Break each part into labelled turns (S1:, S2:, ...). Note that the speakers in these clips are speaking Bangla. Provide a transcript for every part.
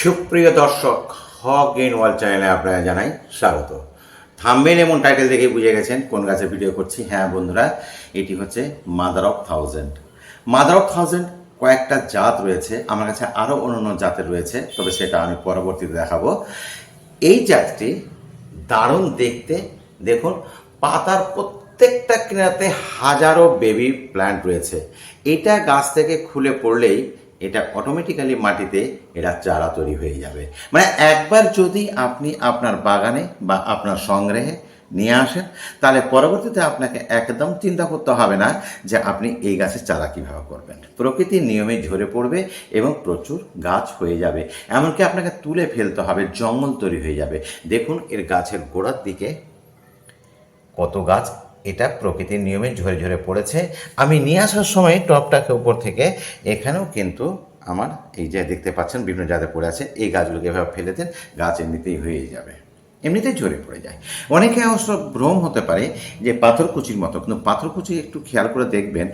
S1: সুপ্রিয় দর্শক, হক গেন ওয়ার্ল্ড চ্যানেলে আপনারা জানাই স্বাগত। থাম্বেল এমন টাইটেল দেখে বুঝে গেছেন কোন গাছে ভিডিও করছি। হ্যাঁ বন্ধুরা, এটি হচ্ছে mother of thousand. Mother of thousand কয়েকটা জাত রয়েছে, আমার কাছে আরও অন্যান্য জাতের রয়েছে, তবে সেটা আমি পরবর্তীতে দেখাবো। এই জাতটি দারুণ দেখতে, দেখুন, পাতার প্রত্যেকটা কিনাতে হাজারো বেবি প্ল্যান্ট রয়েছে। এটা গাছ থেকে খুলে পড়লেই এটা অটোমেটিক্যালি মাটিতে এটা চারা তৈরি হয়ে যাবে। মানে একবার যদি আপনি আপনার বাগানে বা আপনার সংগ্রহে নিয়ে আসেন, তাহলে পরবর্তীতে আপনাকে একদম চিন্তা করতে হবে না যে আপনি এই গাছের চারা কীভাবে করবেন। প্রকৃতির নিয়মে ঝরে পড়বে এবং প্রচুর গাছ হয়ে যাবে। এমনকি আপনাকে তুলে ফেলতে হবে, জঙ্গল তৈরি হয়ে যাবে। দেখুন, এর গাছের গোড়ার দিকে কত গাছ এটা প্রকৃতির নিয়মে ঝরে ঝরে পড়েছে। আমি নিয়ে আসার সময় টপটাকে উপর থেকে, এখানেও কিন্তু আমার এই যে দেখতে পাচ্ছেন, বিভিন্ন জায়গায় পড়ে আছে, এই গাছগুলোকে এভাবে ফেলে দেন, গাছ এমনিতেই হয়ে যাবে। এমনিতেই ঝরে পড়ে যায়। অনেকে অবশ্য ভ্রম হতে পারে যে পাথরকুচির মতো, কিন্তু পাথরকুচি একটু খেয়াল করে দেখবেন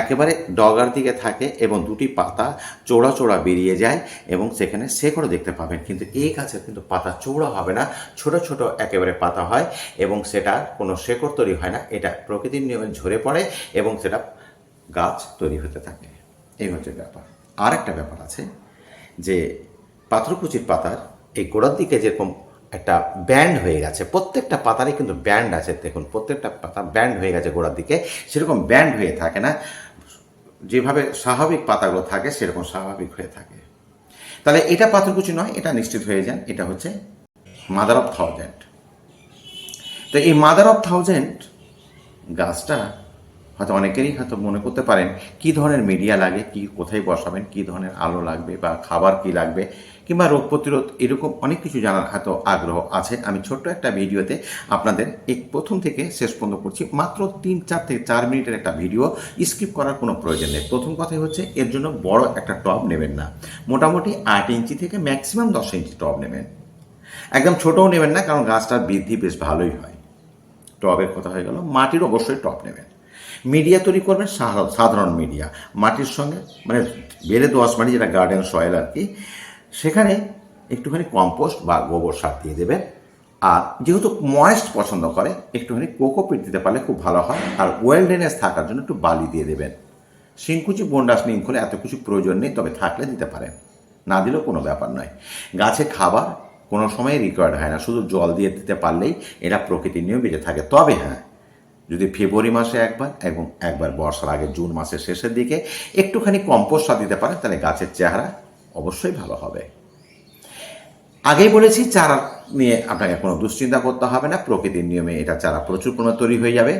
S1: একেবারে ডগার দিকে থাকে এবং দুটি পাতা চোড়া চোড়া বেরিয়ে যায় এবং সেখানে শেকড়ও দেখতে পাবেন। কিন্তু এই গাছের কিন্তু পাতা চৌড়া হবে না, ছোট ছোট একেবারে পাতা হয় এবং সেটা কোনো শেকড় তৈরি হয় না, এটা প্রকৃতির নিয়মে ঝরে পড়ে এবং সেটা গাছ তৈরি হতে থাকে। এই হচ্ছে ব্যাপার। আর একটা ব্যাপার আছে যে পাথরকুচির পাতার এই গোড়ার দিকে যেরকম একটা ব্যান্ড হয়ে গেছে। প্রত্যেকটা পাতারই কিন্তু ব্যান্ড আছে। দেখুন, প্রত্যেকটা পাতা ব্যান্ড হয়ে গেছে গোড়ার দিকে। সেরকম ব্যান্ড হয়ে থাকে না। যেভাবে স্বাভাবিক পাতাগুলো থাকে, সেরকম স্বাভাবিক হয়ে থাকে। তাহলে এটা পাথরকুচি নয়, এটা নিশ্চিত হয়ে যান। এটা হচ্ছে মাদার অফ থাউজেন্ড তো এই মাদার অফ থাউজেন্ড গাছটা হয়তো অনেকেরই হয়তো মনে করতে পারেন, কি ধরনের মিডিয়া লাগে, কি কোথায় বসাবেন, কি ধরনের আলো লাগবে বা খাবার কি লাগবে, কিংবা রোগ প্রতিরোধ এরকম অনেক কিছু জানার হয়তো আগ্রহ আছে। আমি ছোট্ট একটা ভিডিওতে আপনাদের এক প্রথম থেকে শেষ পর্যন্ত করছি। মাত্র তিন, চার থেকে চার মিনিটের একটা ভিডিও, স্কিপ করার কোনো প্রয়োজন নেই। প্রথম কথাই হচ্ছে, এর জন্য বড় একটা টব নেবেন না। মোটামুটি আট ইঞ্চি থেকে ম্যাক্সিমাম দশ ইঞ্চি টব নেবেন। একদম ছোটও নেবেন না, কারণ গাছটার বৃদ্ধি বেশ ভালোই হয়। টবের কথা হয়ে গেল, মাটির অবশ্যই টব নেবেন। মিডিয়া তৈরি করবেন সাধারণ মিডিয়া। মাটির সঙ্গে মানে বেড়ে দোয়াশ মাটি যেটা গার্ডেন, সয়েল আর কি, সেখানে একটুখানি কম্পোস্ট বা গোবর সার দিয়ে দেবেন আর যেহেতু ময়েস্ট পছন্দ করে, একটুখানি কোকোপিট দিতে পারলে খুব ভালো হয়। আর ওয়েলডেনেস থাকার জন্য একটু বালি দিয়ে দেবেন। শিংকুচি, বন্ডাস নিম খুলে এত কিছু প্রয়োজন নেই, তবে থাকলে দিতে পারেন। না দিলেও কোনো ব্যাপার নয়। গাছে খাবার কোনো সময় রিকোয়ার্ড হয় না। শুধু জল দিয়ে দিতে পারলেই এরা প্রকৃতির নিয়ম বেঁচে থাকে। তবে হ্যাঁ যদি ফেব্রুয়ারি মাসে একবার এবং একবার বর্ষার আগে জুন মাসের শেষের দিকে একটুখানি কম্পোস্ট সার দিতে পারেন, তাহলে গাছের চেহারা অবশ্যই ভালো হবে। আগেই বলেছি, চারা নিয়ে আপনাকে কোনো দুশ্চিন্তা করতে হবে না, প্রকৃতির নিয়মে এটা চারা প্রচুর পরিমাণে তৈরি হয়ে যাবে।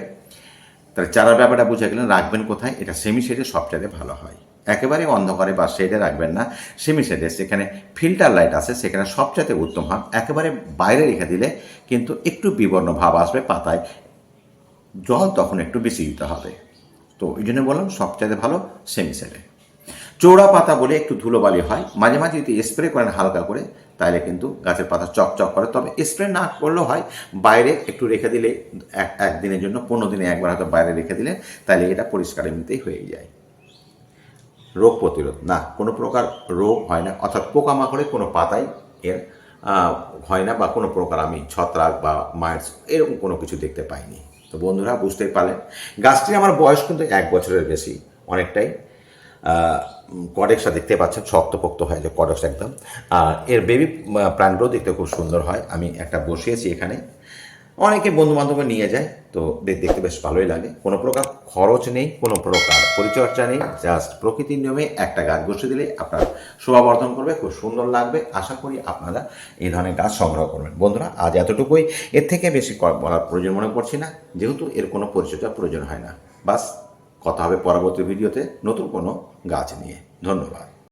S1: তাহলে চারার ব্যাপারটা বুঝে গেলেন, রাখবেন কোথায়? এটা সেমি শেডে সবচাইতে ভালো হয়। একেবারে অন্ধকারে বা শেডে রাখবেন না, সেমি শেডে। সেখানে ফিল্টার লাইট আছে, সেখানে সবচাইতে উত্তম হয় একেবারে বাইরে রেখে দিলে কিন্তু একটু বিবর্ণ ভাব আসবে পাতায় জল তখন একটু বেশি দিতে হবে। তো এই জন্য বললাম, সবচাইতে ভালো সেমি শেডে চৌড়া পাতা বলে একটু ধুলোবালি হয়। মাঝে মাঝে যদি স্প্রে করেন হালকা করে তাহলে কিন্তু গাছের পাতা চকচক করে। তবে স্প্রে না করলেও হয়, বাইরে একটু রেখে দিলে, এক একদিনের জন্য পনেরো দিনে একবার হয়তো বাইরে রেখে দিলে তাহলে এটা পরিষ্কার এমনিতেই হয়ে যায়। রোগ প্রতিরোধ, না, কোনো প্রকার রোগ হয় না। অর্থাৎ পোকামাকড়ে কোনো পাতাই এর হয় না বা কোনো প্রকার আমি ছত্রাক বা মাইটস এরকম কোনো কিছু দেখতে পাইনি। তো বন্ধুরা, বুঝতেই পারলেন। গাছটির আমার বয়স কিন্তু এক বছরের বেশি, অনেকটাই। কডেক্সটা দেখতে পাচ্ছেন, শক্তপোক্ত হয় যে কডেক্স একদম। আর এর বেবি প্রাণগুলো দেখতে খুব সুন্দর হয়। আমি একটা বসিয়েছি এখানে। অনেকে বন্ধু বান্ধব নিয়ে যায়, তো দেখতে বেশ ভালোই লাগে। কোনো প্রকার খরচ নেই, কোনো প্রকার পরিচর্যা নেই, জাস্ট প্রকৃতির নিয়মে একটা গাছ বসিয়ে দিলে আপনার শোভাবর্ধন করবে, খুব সুন্দর লাগবে। আশা করি আপনারা এই ধরনের গাছ সংগ্রহ করবেন। বন্ধুরা, আজ এতটুকুই। এর থেকে বেশি বলার প্রয়োজন মনে করছি না। যেহেতু এর কোনো পরিচর্যা প্রয়োজন হয় না। বাস, কথা হবে পরবর্তী ভিডিওতে নতুন কোনো গাছ নিয়ে। ধন্যবাদ।